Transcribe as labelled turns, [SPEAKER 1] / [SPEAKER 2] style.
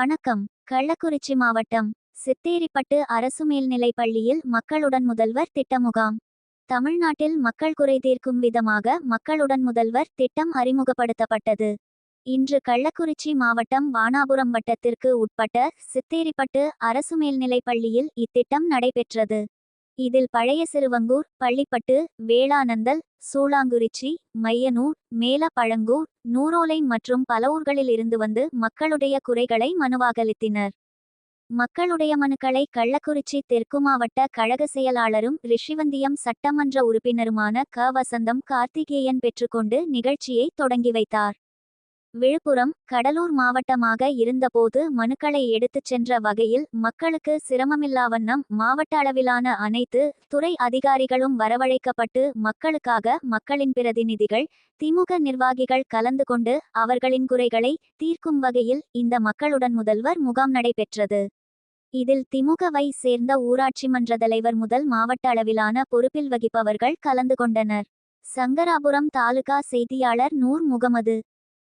[SPEAKER 1] வணக்கம். கள்ளக்குறிச்சி மாவட்டம் சித்தேரிப்பட்டு அரசு மேல்நிலைப் பள்ளியில் மக்களுடன் முதல்வர் திட்ட முகாம் தமிழ்நாட்டில் மக்கள் குறை தீர்க்கும் விதமாக மக்களுடன் முதல்வர் திட்டம் அறிமுகப்படுத்தப்பட்டது. இன்று கள்ளக்குறிச்சி மாவட்டம் வானாபுரம் வட்டத்திற்கு உட்பட்ட சித்தேரிப்பட்டு அரசு மேல்நிலைப் பள்ளியில் இத்திட்டம் நடைபெற்றது. இதில் பழைய சிறுவங்கூர் பள்ளிப்பட்டு வேளானந்தல் சூளாங்குறிச்சி மையனூர் மேலப்பழங்கூர் நூரோலை மற்றும் பல ஊர்களில் இருந்து வந்து மக்களுடைய குறைகளை மனுவாகலித்தினர். மக்களுடைய மனுக்களை கள்ளக்குறிச்சி தெற்கு மாவட்ட கழக செயலாளரும் ரிஷிவந்தியம் சட்டமன்ற உறுப்பினருமான க. வசந்தம் கார்த்திகேயன் பெற்றுக்கொண்டு நிகழ்ச்சியை தொடங்கி வைத்தார். விழுப்புரம் கடலூர் மாவட்டமாக இருந்தபோது மனுக்களை எடுத்துச் சென்ற வகையில் மக்களுக்கு சிரமமில்லாவண்ணம் மாவட்ட அளவிலான அனைத்து துறை அதிகாரிகளும் வரவழைக்கப்பட்டு மக்களுக்காக மக்களின் பிரதிநிதிகள் திமுக நிர்வாகிகள் கலந்து கொண்டு அவர்களின் குறைகளை தீர்க்கும் வகையில் இந்த மக்களுடன் முதல்வர் முகாம் நடைபெற்றது. இதில் திமுகவை சேர்ந்த ஊராட்சி மன்ற தலைவர் முதல் மாவட்ட அளவிலான பொறுப்பில் வகிப்பவர்கள் கலந்து கொண்டனர். சங்கராபுரம் தாலுகா செய்தியாளர் நூர் முகமது